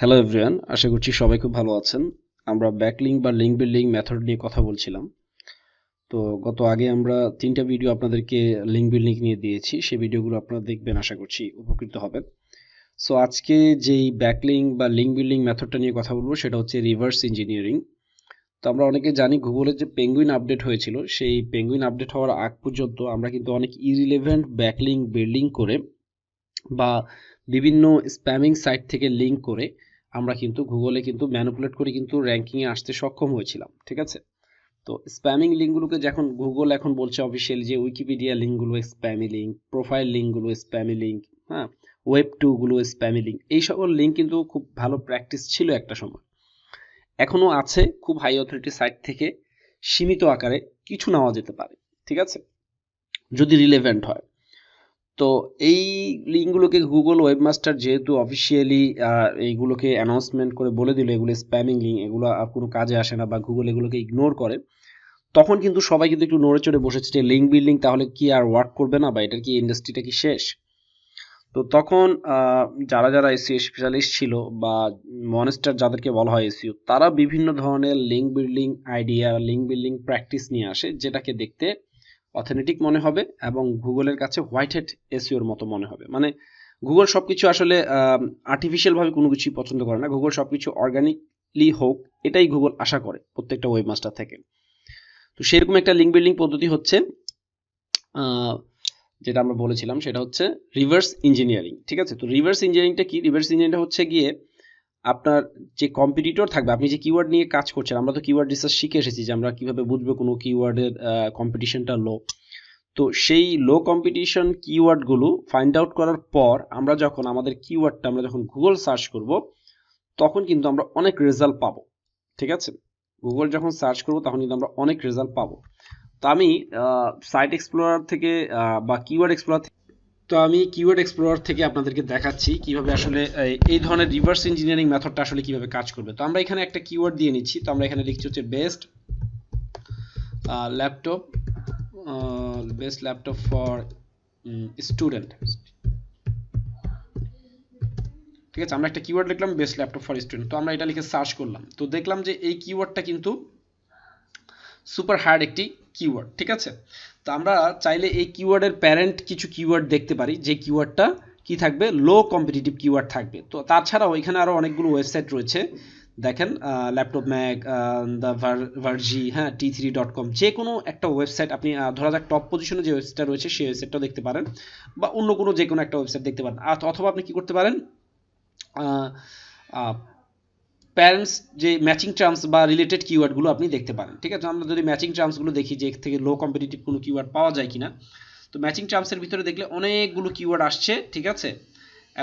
Hello everyone আশা করছি সবাই খুব ভালো আছেন। আমরা ব্যাকলিং বা লিঙ্ক বিল্ডিং মেথড নিয়ে কথা বলছিলাম। তো গত আগে আমরা তিনটা ভিডিও আপনাদেরকে লিঙ্ক বিল্ডিং নিয়ে দিয়েছি। সেই ভিডিওগুলো আপনারা দেখবেন, আশা করছি উপকৃত হবেন। সো আজকে যেই ব্যাকলিং বা লিঙ্ক বিল্ডিং মেথডটা নিয়ে কথা বলব, সেটা হচ্ছে রিভার্স ইঞ্জিনিয়ারিং তো আমরা অনেকে জানি গুগলের যে পেঙ্গুইন আপডেট হয়েছিল, সেই পেঙ্গুইন আপডেট হওয়ার আগ পর্যন্ত আমরা কিন্তু অনেক ইরিলেভেন্ট ব্যাকলিং বিল্ডিং করে বা বিভিন্ন স্প্যামিং সাইট থেকে লিঙ্ক করে আমরা কিন্তু গুগলে কিন্তু ম্যানুপুলেট করে কিন্তু র্যাঙ্কিংয়ে আসতে সক্ষম হয়েছিলাম, ঠিক আছে? তো স্প্যামিং লিঙ্কগুলোকে যখন গুগল এখন বলছে অফিসিয়াল যে উইকিপিডিয়া লিঙ্কগুলো স্প্যামি লিঙ্ক প্রোফাইল লিঙ্কগুলো স্প্যামি লিঙ্ক হ্যাঁ? ওয়েব টুগুলো স্প্যামি লিঙ্ক এই সকল লিঙ্ক কিন্তু খুব ভালো প্র্যাকটিস ছিল একটা সময়। এখনও আছে খুব হাই অথরিটি সাইট থেকে, সীমিত আকারে কিছু নেওয়া যেতে পারে, ঠিক আছে? যদি রিলেভেন্ট হয়। তো এই লিঙ্কগুলোকে গুগল ওয়েবমাস্টার যেহেতু অফিসিয়ালি এইগুলোকে অ্যানাউন্সমেন্ট করে বলে দিল, এগুলো স্প্যামিং লিঙ্ক এগুলো আর কোনো কাজে আসে না বা গুগল এগুলোকে ইগনোর করে, তখন কিন্তু সবাই কিন্তু একটু নড়ে চড়ে বসেছে যে লিঙ্ক বিল্ডিং তাহলে কি আর ওয়ার্ক করবে না বা এটার কি ইন্ডাস্ট্রিটা কি শেষ? তো তখন যারা যারা এসিও স্পেশালিস্ট ছিল বা মনেস্টার যাদেরকে বলা হয় এসিও তারা বিভিন্ন ধরনের link building idea link building practice নিয়ে আসে, যেটাকে দেখতে অথেন্টিক মনে হবে এবং গুগলের কাছে হোয়াইট হেড এসিওর মতো মনে হবে। মানে গুগল সব কিছু আসলে আর্টিফিশিয়ালভাবে কোনো কিছুই পছন্দ করে না। গুগল সব কিছু অর্গানিকলি হোক, এটাই গুগল আশা করে প্রত্যেকটা ওয়েবমাস্টার থেকে। তো সেরকম একটা লিঙ্ক বিল্ডিং পদ্ধতি হচ্ছে যেটা আমরা বলেছিলাম, সেটা হচ্ছে রিভার্স ইঞ্জিনিয়ারিং ঠিক আছে? তো রিভার্স ইঞ্জিনিয়ারিংটা কি? রিভার্স ইঞ্জিনিয়ারিংটা হচ্ছে গিয়ে আপনার যে কম্পিটিটর থাকবে, আপনি যে কিওয়ার্ড নিয়ে কাজ করছেন, আমরা তো কিওয়ার্ড রিসার্চ শিখে এসেছি যে আমরা কীভাবে বুঝব কোনো কিওয়ার্ডের কম্পিটিশনটা লো তো সেই লো কম্পিটিশন কিওয়ার্ডগুলো ফাইন্ড আউট করার পর আমরা যখন আমাদের কিওয়ার্ডটা আমরা যখন গুগল সার্চ করব, তখন কিন্তু আমরা অনেক রেজাল্ট পাবো, ঠিক আছে? গুগল যখন সার্চ করব, তখন কিন্তু আমরা অনেক রেজাল্ট পাবো। তো আমি সাইট এক্সপ্লোরার থেকে বা কিওয়ার্ড এক্সপ্লোরার তো আমি কিওয়ার্ড এক্সপ্লোরার থেকে আপনাদেরকে দেখাচ্ছি কীভাবে আসলে, এই ধরনের রিভার্স ইঞ্জিনিয়ারিং মেথডটা আসলে কীভাবে কাজ করবে। তো আমরা এখানে একটা কিওয়ার্ড দিয়ে নিচ্ছি। তো আমরা এখানে লিখছি হচ্ছে best laptop best laptop for student ঠিক আছে, আমরা একটা কিওয়ার্ড লিখলাম বেস্ট ল্যাপটপ ফর স্টুডেন্ট তো আমরা এটা লিখে সার্চ করলাম। তো দেখলাম যে এই কিওয়ার্ডটা কিন্তু সুপার হার্ড একটি কিওয়ার্ড ঠিক আছে? তো আমরা চাইলে এই কিওয়ার্ডের প্যারেন্ট কিছু কিওয়ার্ড দেখতে পারি, যে কিওয়ার্ডটা কি থাকবে? লো কম্পিটিটিভ কিওয়ার্ড থাকবে। তো তাছাড়াও এখানে আরও অনেকগুলো ওয়েবসাইট রয়েছে। দেখেন ল্যাপটপ ম্যাক দ্য ভার্জি হ্যাঁ টি থ্রি ডট কম যে কোনো একটা ওয়েবসাইট আপনি ধরা যাক টপ পজিশনে যে ওয়েবসাইটটা রয়েছে, সেই ওয়েবসাইটটাও দেখতে পারেন বা অন্য কোনো যে কোনো একটা ওয়েবসাইট দেখতে পারেন। অথবা আপনি কি করতে পারেন? প্যারেন্টস যে ম্যাচিং টার্মস বা রিলেটেড কিওয়ার্ডগুলো আপনি দেখতে পারেন, ঠিক আছে? আমরা যদি ম্যাচিং টার্মসগুলো দেখি যে এর থেকে লো কম্পিটিটিভ কোনো কিওয়ার্ড পাওয়া যায় কিনা, তো ম্যাচিং টার্মসের ভিতরে দেখলে অনেকগুলো কিওয়ার্ড আসছে, ঠিক আছে?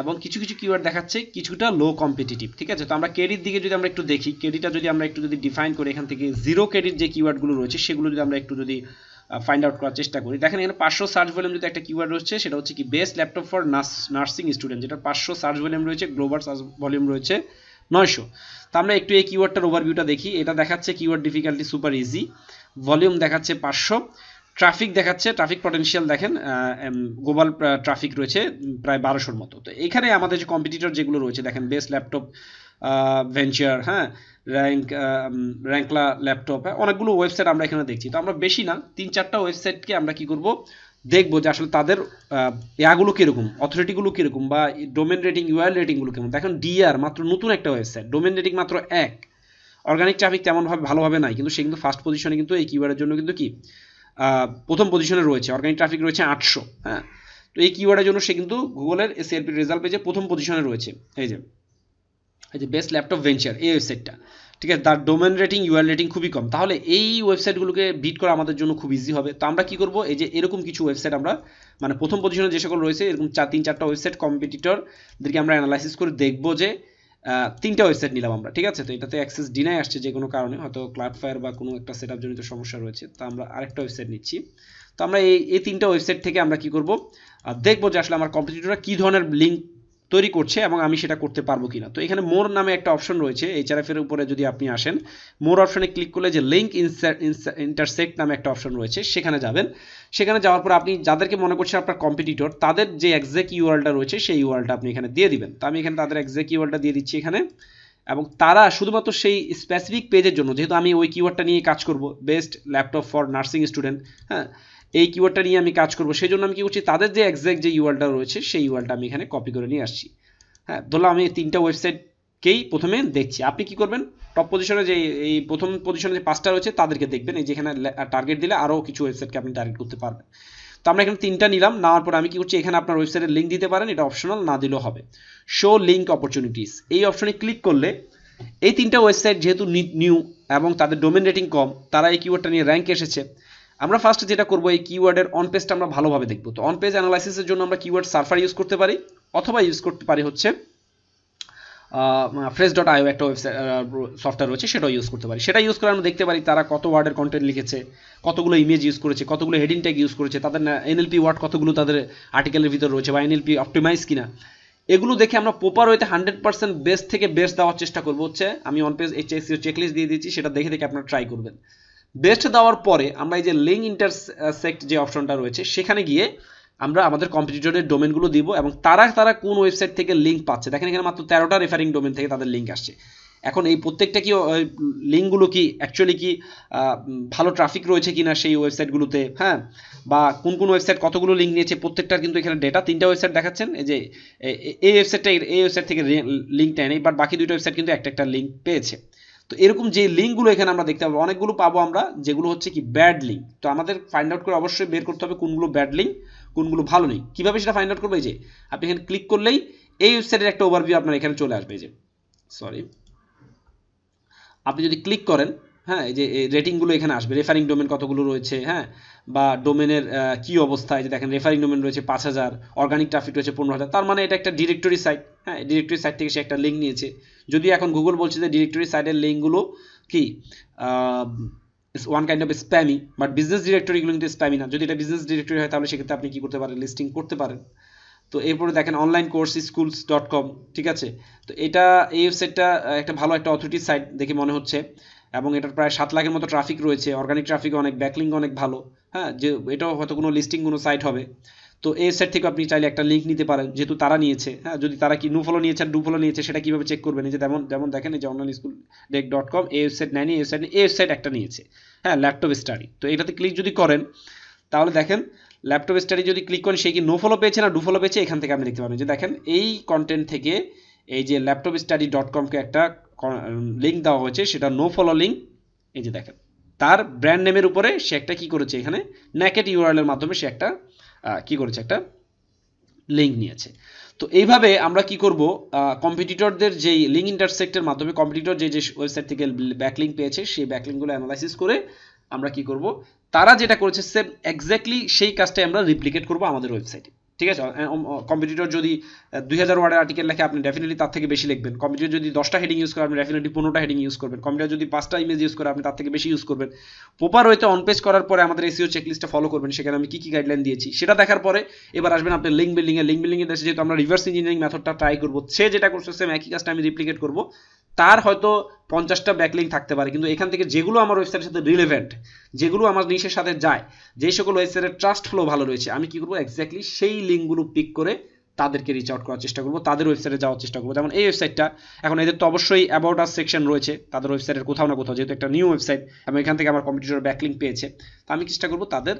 এবং কিছু কিছু কিওয়ার্ড দেখাচ্ছে কিছুটা লো কম্পিটিটিভ ঠিক আছে? তো আমরা ক্রেডিট দিকে যদি আমরা একটু দেখি ক্রেডিটটা যদি আমরা একটু যদি ডিফাইন করি এখান থেকে জিরো ক্রেডিট যে কিওয়ার্ডগুলো রয়েছে, সেগুলো যদি আমরা একটু যদি ফাইন্ড আউট করার চেষ্টা করি। দেখেন এখানে পাঁচশো সার্চ ভলিউম যদি একটা কিওয়ার্ড রয়েছে, সেটা হচ্ছে কি best laptop for nursing student যেটা পাঁচশো সার্চ ভলিউম রয়েছে গ্লোবাল সার্চ ভলিউম রয়েছে। নয়শো। তো আমরা একটু এই কিওয়ার্ডটার ওভারভিউটা দেখি। এটা দেখাচ্ছে keyword difficulty super easy volume দেখাচ্ছে পাঁচশো। ট্রাফিক দেখাচ্ছে ট্রাফিক পটেনশিয়াল দেখেন গ্লোবাল ট্রাফিক রয়েছে প্রায় বারোশোর মতো। তো এখানে আমাদের যে কম্পিটিটর যেগুলো রয়েছে, দেখেন বেস্ট ল্যাপটপ ভেঞ্চার হ্যাঁ র্যাঙ্ক র্যাঙ্কলা ল্যাপটপ হ্যাঁ অনেকগুলো ওয়েবসাইট আমরা এখানে দেখছি। তো আমরা বেশি না, তিন চারটা ওয়েবসাইটকে আমরা কি করব? দেখব যে আসলে তাদের ইয়াগুলো কীরকম অথরিটিগুলো কীরকম বা ডোমেন রেটিং ইউআইএল রেটিংগুলো কেমন। দেখেন ডিআর মাত্র নতুন একটা ওয়েবসাইট ডোমেন রেটিং মাত্র এক। অর্গানিক ট্রাফিক তেমনভাবে ভালোভাবে নাই, কিন্তু সে কিন্তু ফার্স্ট পজিশনে কিন্তু এই কিওয়ার্ডের জন্য কিন্তু কি প্রথম পজিশনে রয়েছে। অর্গানিক ট্রাফিক রয়েছে আটশো হ্যাঁ? তো এই কিওয়ার্ডের জন্য সে কিন্তু গুগলের এসিআরপি রেজাল্ট পেয়েছে, প্রথম পজিশনে রয়েছে। এই যে এই যে বেস্ট ল্যাপটপ ভেঞ্চার এই ওয়েবসাইটটা ঠিক আছে, তার ডোমেন রেটিং ইউআর রেটিং খুবই কম। তাহলে এই ওয়েবসাইটগুলোকে বিট করা আমাদের জন্য খুব ইজি হবে। তো আমরা কি করব? এই যে এরকম কিছু ওয়েবসাইট আমরা মানে প্রথম পজিশনে যে সকল রয়েছে, এরকম চার, তিন, চারটা ওয়েবসাইট কম্পিটিটরদেরকে আমরা অ্যানালাইসিস করে দেখব যে তিনটা ওয়েবসাইট নিলাম আমরা, ঠিক আছে? তো এটাতে অ্যাক্সেস ডিনাই আসছে যে কোনো কারণে, হয়তো ক্লাউড ফায়ার বা কোনো একটা সেট জনিত সমস্যা রয়েছে, তো আমরা আরেকটা ওয়েবসাইট নিচ্ছি। তো আমরা এই এই তিনটা ওয়েবসাইট থেকে আমরা কি করব? দেখব যে আসলে আমার কম্পিটিটররা কী ধরনের লিঙ্ক তৈরি করছে এবং আমি সেটা করতে পারব কিনা। তো এখানে মোর নামে একটা অপশন রয়েছে এইচআরএফ এর উপরে যদি আপনি আসেন, মোর অপশনে ক্লিক করলে যে লিঙ্ক ইন্টারসেক্ট নামে একটা অপশন রয়েছে, সেখানে যাবেন। সেখানে যাওয়ার পর আপনি যাদেরকে মনে করছেন আপনার কম্পিটিটর তাদের যে এক্সাক্ট ইউআরটা রয়েছে, সেই ইউআরটা আপনি এখানে দিয়ে দিবেন। তো আমি এখানে তাদের এক্সাক্ট ইউআরটা দিয়ে দিচ্ছি এখানে। এবং তারা শুধুমাত্র সেই স্পেসিফিক পেজের জন্য, যেহেতু আমি ওই কিওয়ার্ডটা নিয়ে কাজ করব best laptop for nursing student হ্যাঁ এই কিওয়ার্ডটা নিয়ে আমি কাজ করব। সেই জন্য আমি কি করছি, তাদের যে এক্সাক্ট যে ইউআরটা রয়েছে, সেই ইউআরটা আমি এখানে কপি করে নিয়ে আসছি। হ্যাঁ ধরলাম আমি তিনটা ওয়েবসাইটকেই প্রথমে দেখছি। আপনি কি করবেন টপ পজিশনে যে এই প্রথম পজিশনে যে পাঁচটা রয়েছে, তাদেরকে দেখবেন। এই যেখানে টার্গেট দিলে আরও কিছু ওয়েবসাইটকে আপনি টার্গেট করতে পারবেন। তো আমরা এখানে তিনটা নিলাম। নেওয়ার পর আমি কি করছি, এখানে আপনার ওয়েবসাইটের লিঙ্ক দিতে পারেন। এটা অপশনাল না দিলেও হবে। শো লিঙ্ক অপরচুনিটিস এই অপশনে ক্লিক করলে এই তিনটা ওয়েবসাইট যেহেতু নিউ এবং তাদের ডোমেন রেটিং কম, তারা এই কিওয়ার্ডটা নিয়ে র্যাঙ্ক এসেছে। আমরা ফার্স্ট যেটা করব এই কিওয়ার্ডের অন পেজটা আমরা ভালোভাবে দেখব। তো অন পেজ অ্যানালাইসিসের জন্য আমরা কিওয়ার্ড সার্ফার ইউজ করতে পারি, অথবা ইউজ করতে পারি হচ্ছে ফ্রেশ ডট আইও একটা ওয়েবসাইট সফটওয়্যার রয়েছে, সেটাও ইউজ করতে পারি। সেটা ইউজ করে আমরা দেখতে পারি তারা কত ওয়ার্ডের কন্টেন্ট লিখেছে, কতগুলো ইমেজ ইউজ করেছে, কতগুলো হেডিং ট্যাগ ইউজ করেছে, তাদের এনএলপি ওয়ার্ড কতগুলো তাদের আর্টিকেলের ভিতর রয়েছে, বা এনএলপি অপটিমাইজ কিনা। এগুলো দেখে আমরা প্রপার ওয়েতে হান্ড্রেড পার্সেন্ট বেস্ট থেকে বেস্ট দেওয়ার চেষ্টা করব হচ্ছে, আমি অন পেজ এইচএসিও চেকলিস্ট দিয়ে দিচ্ছি সেটা দেখে দেখে আপনারা ট্রাই করবেন। বেস্ট দেওয়ার পরে আমরা এই যে লিঙ্ক ইন্টারসেক্ট যে অপশনটা রয়েছে, সেখানে গিয়ে আমরা আমাদের কম্পিটিটরের ডোমেনগুলো দিব এবং তারা তারা কোন ওয়েবসাইট থেকে লিঙ্ক পাচ্ছে। দেখেন এখানে মাত্র তেরোটা রেফারিং ডোমেন থেকে তাদের লিঙ্ক আসছে। এখন এই প্রত্যেকটা কি লিঙ্কগুলো কি অ্যাকচুয়ালি কি ভালো ট্রাফিক রয়েছে কিনা সেই ওয়েবসাইটগুলোতে হ্যাঁ? বা কোন কোন ওয়েবসাইট কতগুলো লিঙ্ক নিয়েছে? প্রত্যেকটার কিন্তু এখানে ডেটা তিনটা ওয়েবসাইট দেখাচ্ছেন। এই যে এই ওয়েবসাইটটা এই ওয়েবসাইট থেকে লিঙ্কটা নেই বাট বাকি দুটো ওয়েবসাইট কিন্তু একটা একটা লিঙ্ক পেয়েছে। তো এরকম যে লিঙ্কগুলো এখানে আমরা দেখতে পাবো, অনেকগুলো পাবো আমরা, যেগুলো হচ্ছে কি ব্যাড লিঙ্ক তো আমাদের ফাইন্ড আউট করে অবশ্যই বের করতে হবে কোনগুলো ব্যাড লিঙ্ক কোনগুলো ভালো লিঙ্ক কীভাবে সেটা ফাইন্ড আউট করবে? যে, আপনি এখানে ক্লিক করলেই এই ওয়েবসাইটের একটা ওভারভিউ আপনার এখানে চলে আসবে যে সরি আপনি যদি ক্লিক করেন হ্যাঁ এই যে রেটিংগুলো এখানে আসবে রেফারিং ডোমেন কতগুলো রয়েছে হ্যাঁ বা ডোমেনের কি অবস্থায় যে দেখেন রেফারিং ডোমেন রয়েছে পাঁচ হাজার অর্গানিক ট্রাফিক রয়েছে পনেরো হাজার, তার মানে এটা একটা ডিরেক্টরি সাইট হ্যাঁ ডিরেক্টরি সাইট থেকে সে একটা লিঙ্ক নিয়েছে। যদি এখন গুগল বলছে যে ডিরেক্টরি সাইটের লিঙ্কগুলো কি one kind of spammy but business ডিরেক্টরিগুলো কিন্তু স্প্যামি না। যদি এটা বিজনেস ডিরেক্টরি হয়, তাহলে সেক্ষেত্রে আপনি কি করতে পারেন? লিস্টিং করতে পারেন। তো এরপরে দেখেন online course schools dot com ঠিক আছে? তো এটা, এই ওয়েবসাইটটা একটা ভালো একটা অথরিটি সাইট দেখে মনে হচ্ছে। এবং এটার প্রায় সাত লাখের মতো ট্রাফিক রয়েছে। অর্গানিক ট্রাফিক অনেক ব্যাকলিং অনেক ভালো। হ্যাঁ যে এটাও হয়তো কোনো লিস্টিং কোনো সাইট হবে। তো এই সাইট থেকে আপনি চাইলে একটা লিঙ্ক নিতে পারেন, যেহেতু তারা নিয়েছে। হ্যাঁ যদি তারা কি নো ফলো নিয়েছে আর ডু ফলো নিয়েছে, সেটা কীভাবে চেক করবেন? যে যেমন যেমন দেখেন যে online school deck dot com এই ওয়েবসাইট নেয়নি, এই ওয়েবসাইট এই ওয়েবসাইট একটা নিয়েছে। হ্যাঁ ল্যাপটপ স্টাডি তো এটাতে ক্লিক যদি করেন, তাহলে দেখেন ল্যাপটপ স্টাডি যদি ক্লিক করেন, সে কি নো ফলো পেয়েছে না ডু ফলো পেয়েছে? এখান থেকে আপনি দেখতে পাবেন। যে দেখেন, এই কন্টেন্ট থেকে এই যে ল্যাপটপ স্টাডি ডট কমকে একটা লিঙ্ক দেওয়া হয়েছে, সেটা নো ফলো লিঙ্ক এই যে দেখেন, তার ব্র্যান্ড নেমের উপরে সে একটা কি করেছে এখানে? ন্যাকেট ইউআরএল মাধ্যমে সে একটা কি করেছে একটা লিঙ্ক নিয়েছে। তো এইভাবে আমরা কি করব? কম্পিটিটরদের যেই লিঙ্ক ইন্টারসেক্টের মাধ্যমে কম্পিটিটর যে যে ওয়েবসাইট থেকে ব্যাকলিঙ্ক পেয়েছে, সেই ব্যাকলিঙ্কগুলো অ্যানালাইসিস করে আমরা কি করব? তারা যেটা করেছে সেম এক্স্যাক্টলি সেই কাজটাই আমরা রিপ্লিকেট করব আমাদের ওয়েবসাইটে ঠিক আছে? কম্পিটিটর যদি দুই হাজার ওয়ার্ডের আর্টিকেল লেখে, আপনি ডেফিনেটলি তার থেকে বেশি লিখবেন। কম্পিউটার যদি দশটা হেডিং ইউজ করে, আপনি ডেফিনেটলি পনেরোটা হেডিং ইউজ করবেন। কম্পিউটার যদি পাঁচটা ইমেজ ইউজ করে, আপনি তার থেকে বেশি ইউজ করবেন। প্রপার ওয়েতে অন পেজ করার পরে আমাদের এসিও চেকলিস্টটা ফলো করবেন। সেখানে আমি কী কী গাইডলাইন দিয়েছি, সেটা দেখার পরে এবার আসবেন আপনি লিঙ্ক বিল্ডিংয়ে লিঙ্ক বিল্ডিংয়ে দেশে যেহেতু আমরা রিভার্স ইঞ্জিনিয়ারিং মেথডটা ট্রাই করব, সে যেটা করছে সেম একই কাজটা আমি রিপ্লিকেট করব। তার হয়তো পঞ্চাশটা ব্যাকলিং থাকতে পারে, কিন্তু এখান থেকে যেগুলো আমার ওয়েবসাইটের সাথে রিলেভেন্ট যেগুলো আমার নিশের সাথে যায়, যেই সকল ওয়েবসাইটের ট্রাস্ট ফ্লো ভালো রয়েছে, আমি কি করব? এক্স্যাক্টলি সেই লিঙ্কগুলো পিক করে তাদেরকে রিচ আউট করার চেষ্টা করব, তাদের ওয়েবসাইটে যাওয়ার চেষ্টা করব। যেমন এই ওয়েবসাইটটা এখন এদের তো অবশ্যই অ্যাবাউট আস সেকশন রয়েছে, তাদের ওয়েবসাইটের কোথাও না কোথাও, যেহেতু একটা নিউ ওয়েবসাইট এবং এখান থেকে আমার কম্পিউটার ব্যাকলিঙ্ক পেয়েছে, তো আমি চেষ্টা করব তাদের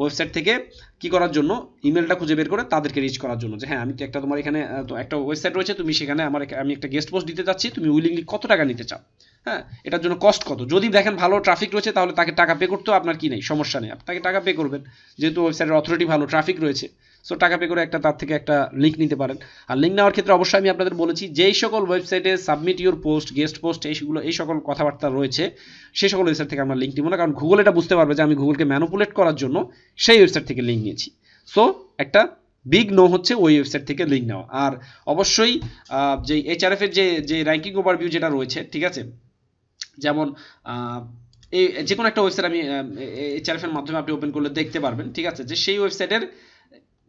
ওয়েবসাইট থেকে কি করার জন্য ইমেলটা খুঁজে বের করে তাদেরকে রিচ করার জন্য যে হ্যাঁ আমি তো একটা তোমার এখানে তো একটা ওয়েবসাইট রয়েছে, তুমি সেখানে আমার আমি একটা গেস্ট পোস্ট দিতে চাচ্ছি, তুমি উইলিংলি কত টাকা নিতে চাও? হ্যাঁ এটার জন্য কস্ট কত? যদি দেখেন ভালো ট্রাফিক রয়েছে, তাহলে তাকে টাকা পে করতেও আপনার কি নেই, সমস্যা নেই তাকে টাকা পে করবেন। যেহেতু ওয়েবসাইটের অথরিটি ভালো ট্রাফিক রয়েছে সো টাকা পে করে একটা তার থেকে একটা লিঙ্ক নিতে পারেন। আর লিঙ্ক নেওয়ার ক্ষেত্রে অবশ্যই আমি আপনাদের বলেছি, যেই সকল ওয়েবসাইটে submit your post guest post এইগুলো এই সকল কথাবার্তা রয়েছে, সেই সকল ওয়েবসাইট থেকে আমরা লিঙ্ক নিব না। কারণ গুগল এটা বুঝতে পারবে যে আমি গুগলকে ম্যানুপুলেট করার জন্য সেই ওয়েবসাইট থেকে লিঙ্ক নিয়েছি। সো একটা বিগ নো হচ্ছে ওই ওয়েবসাইট থেকে লিঙ্ক নেওয়া। আর অবশ্যই যে এইচআরএফ এর যে যে র্যাঙ্কিং ওভারভিউ যেটা রয়েছে, ঠিক আছে? যেমন এই যে কোনো একটা ওয়েবসাইট আমি এইচআরএফ এর মাধ্যমে আপনি ওপেন করলে দেখতে পারবেন, ঠিক আছে? যে সেই ওয়েবসাইটের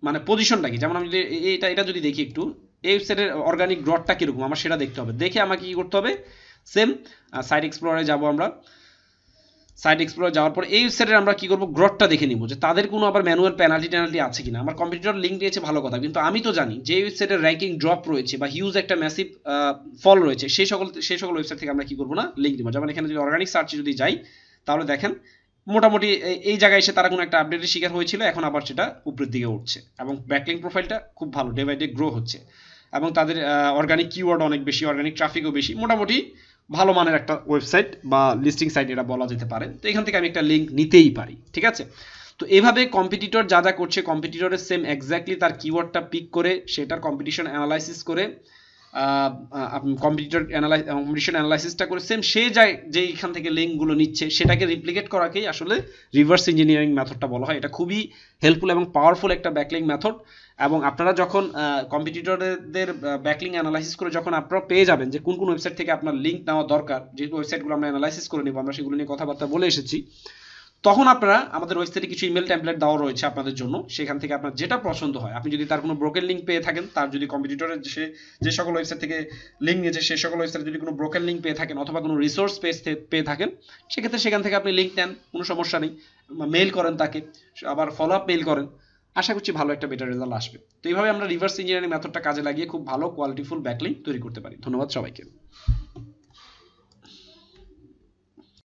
মানে পজিশনটা কি? যেমন আমি যদি এটা এটা যদি দেখি একটু এই ওয়েবসাইটের অর্গানিক গ্রথটা কীরকম? আমার সেটা দেখতে হবে। দেখে আমাকে কী করতে হবে? সেম সাইট এক্সপ্লোরে যাব আমরা। সাইট এক্সপ্লোর যাওয়ার পর এই ওয়েবসাইটের আমরা কি করব? গ্রথটা দেখে নিব। যে তাদের কোনো আবার ম্যানুয়াল পেনাল্টি ট্যানাল্টি আছে কিনা? আমার কম্পিউটার লিঙ্ক দিয়েছে, ভালো কথা। কিন্তু আমি তো জানি যে ওয়েবসাইটের র্যাঙ্কিং ড্রপ রয়েছে বা হিউজ একটা ম্যাসিভ ফল রয়েছে সেই সকল সেই সকল ওয়েবসাইট থেকে আমরা কি করব না? লিঙ্ক দিব। যেমন এখানে যদি অর্গানিক সার্চে যদি যাই, তাহলে দেখেন মোটামুটি এই- জায়গায় এসে তারা কোনো একটা আপডেটের শিকার হয়েছিল, এখন আবার সেটা উপরের দিকে উঠছে। এবং ব্যাকলিং প্রোফাইলটা খুব ভালো ডে বাই ডে গ্রো হচ্ছে। এবং তাদের অর্গানিক কিওয়ার্ড অনেক বেশি অর্গানিক ট্রাফিকও বেশি, মোটামুটি ভালো মানের একটা ওয়েবসাইট বা লিস্টিং সাইট এটা বলা যেতে পারে। তো এখান থেকে আমি একটা লিঙ্ক নিতেই পারি, ঠিক আছে? তো এভাবে কম্পিটিটর যা যা করছে কম্পিটিটরের সেম এক্স্যাক্টলি তার কিওয়ার্ডটা পিক করে, সেটার কম্পিটিশন অ্যানালাইসিস করে কম্পিটিটর কম্পিটিশন অ্যানালাইসিসটা করে সেম সে যায় যেইখান থেকে লিঙ্কগুলো নিচ্ছে, সেটাকে রিপ্লিকেট করাকেই আসলে রিভার্স ইঞ্জিনিয়ারিং মেথডটা বলা হয়। এটা খুবই হেল্পফুল এবং পাওয়ারফুল একটা ব্যাকলিং মেথড এবং আপনারা যখন কম্পিটিটরদের ব্যাকলিং অ্যানালাইসিস করে যখন আপনারা পেয়ে যাবেন যে কোন কোন ওয়েবসাইট থেকে আপনার লিঙ্ক নেওয়া দরকার, যে ওয়েবসাইটগুলো আমরা অ্যানালাইসিস করে নিব, আমরা সেগুলো নিয়ে কথাবার্তা বলে এসেছি তখন আপনারা আমাদের ওয়েবসাইটে কিছু ইমেল টেমপ্লেট দেওয়া রয়েছে আপনাদের জন্য। সেখান থেকে আপনার যেটা পছন্দ হয়, আপনি যদি তার কোনো ব্রোকেন লিঙ্ক পেয়ে থাকেন, তার যদি কম্পিটিটরের সে যে সকল ওয়েবসাইট থেকে লিঙ্ক নিয়েছে, সে সকল ওয়েবসাইটে যদি কোনো ব্রোকেন লিঙ্ক পেয়ে থাকেন অথবা কোনো রিসোর্স পেজ পেয়ে থাকেন, সেক্ষেত্রে সেখান থেকে আপনি লিঙ্ক নেন, কোনো সমস্যা নেই। মেল করেন তাকে, আবার ফলো আপ মেল করেন। আশা করছি ভালো একটা বেটার রেজাল্ট আসবে। তো এইভাবে আমরা রিভার্স ইঞ্জিনিয়ারিং মেথডটা কাজে লাগিয়ে খুব ভালো কোয়ালিটিফুল ব্যাকলিং তৈরি করতে পারি। ধন্যবাদ সবাইকে।